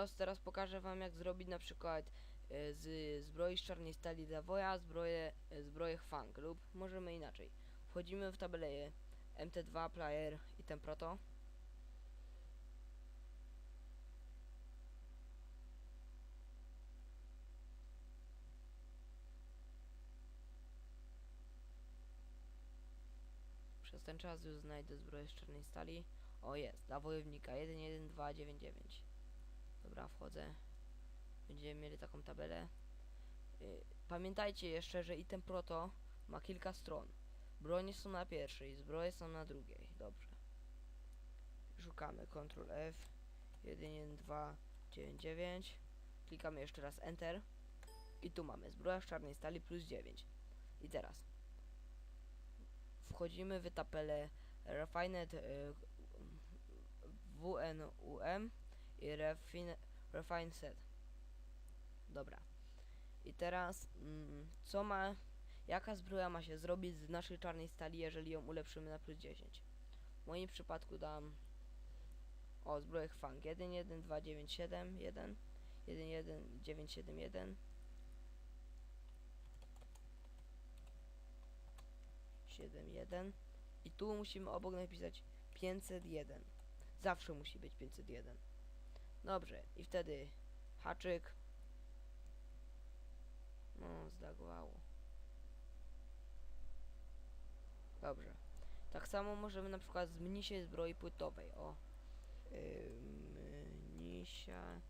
teraz, teraz pokażę wam jak zrobić na przykład e, z zbroi z czarnej stali Davoya zbroję, e, zbroję Fang lub możemy inaczej. Wchodzimy w tabelę MT2 Player i ten proto. Przez ten czas już znajdę zbroję z czarnej stali. O jest, dla wojownika 11299. Wchodzę. Będziemy mieli taką tabelę. Y, Pamiętajcie jeszcze, że item proto ma kilka stron. Bronie są na pierwszej, zbroje są na drugiej. Dobrze. Szukamy Ctrl F 11299. Klikamy jeszcze raz Enter. I tu mamy zbroja z czarnej stali plus 9. I teraz wchodzimy w tabelę Refined y, WNUM i refine, Refine Set. Dobra. I teraz, mm, co ma, jaka zbroja ma się zrobić z naszej czarnej stali, jeżeli ją ulepszymy na plus 10? W moim przypadku dam, o, zbroję Fang 11297, 1, 11971, 71 i tu musimy obok napisać 501. Zawsze musi być 501. Dobrze, i wtedy haczyk. No, zlagowało. Dobrze. Tak samo możemy na przykład z mnisiej zbroi płytowej. O. Yy, mnisia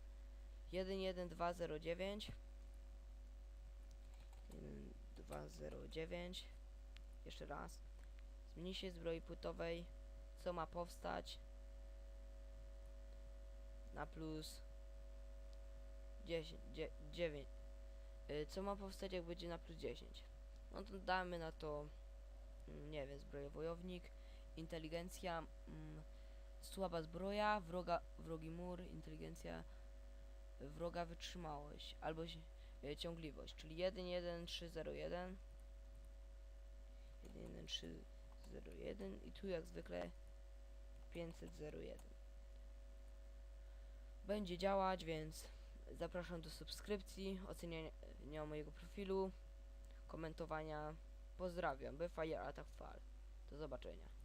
11209 1209 Jeszcze raz. Z mnisiej zbroi płytowej co ma powstać na plus 10, 9. Y, co ma powstać jak będzie na plus 10? No to damy na to, mm, nie wiem, zbroję wojownik, inteligencja, mm, słaba zbroja, wroga, wrogi mur, inteligencja, wroga wytrzymałość, albo y, ciągliwość, czyli 11301 11301 i tu jak zwykle 501 będzie działać, więc zapraszam do subskrypcji, oceniania mojego profilu, komentowania. Pozdrawiam, by Fire Attack Fall. Do zobaczenia.